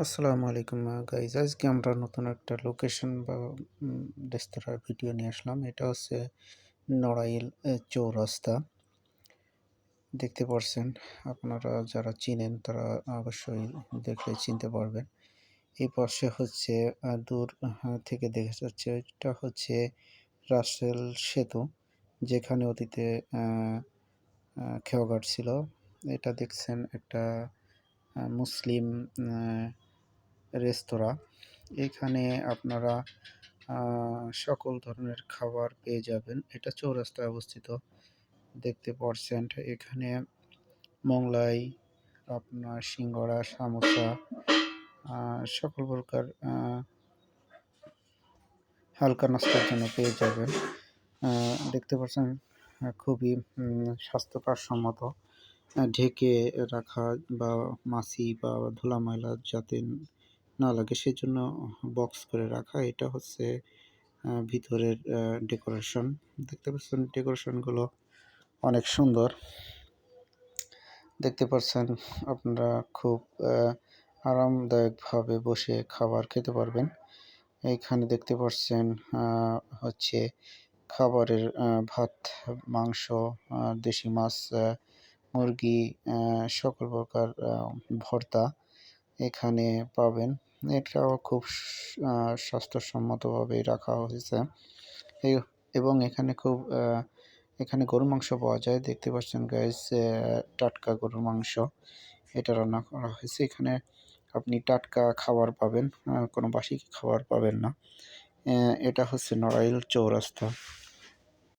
আসসালামু আলাইকুম গাইজ আজকে আমরা নতুন একটা লোকেশন বা রেস্তোরাঁর ভিডিও নিয়ে আসলাম। এটা হচ্ছে নড়াইল চৌরাস্তা। দেখতে পারছেন, আপনারা যারা চিনেন তারা অবশ্যই দেখলে চিনতে পারবেন। এই পাশে হচ্ছে দূর থেকে দেখা যাচ্ছে, এটা হচ্ছে রাসেল সেতু, যেখানে অতীতে খেয়াঘাট ছিল। এটা দেখছেন একটা মুসলিম রেস্তোরাঁ। এখানে আপনারা সকল ধরনের খাবার পেয়ে যাবেন। এটা চৌরাস্তায় অবস্থিত। দেখতে পারছেন, এখানে মোংলাই, আপনার সিঙ্গড়া, সামোসা সকল প্রকার হালকা নাস্তার জন্য পেয়ে যাবেন। দেখতে পাচ্ছেন খুবই স্বাস্থ্যকরসম্মত। ঢেকে রাখা বা মাছি বা ধুলা ময়লা যাতে না লাগে, সেজন্য বক্স করে রাখা। এটা হচ্ছে ভিতরের ডেকোরেশন দেখতে পাচ্ছেন ডেকোরেশনগুলো অনেক সুন্দর। দেখতে পাচ্ছেন আপনারা খুব আরামদায়কভাবে বসে খাবার খেতে পারবেন। এইখানে দেখতে পাচ্ছেন হচ্ছে খাবারের ভাত, মাংস দেশি মাছ মুরগি সকল প্রকার ভর্তা। এখানে পাবেন। এটাও খুব স- আহ, স্বাস্থ্যসম্মতভাবে রাখা হয়েছে। এবং এখানে খুব এখানে গরুর মাংস পাওয়া যায়। দেখতে পাচ্ছেন গাইস টাটকা গরুর মাংস। এটা রান্না করা হয়েছে। এখানে আপনি টাটকা খাবার পাবেন কোনো বাসি খাবার পাবেন না। এটা হচ্ছে নড়াইল চৌরাস্তা।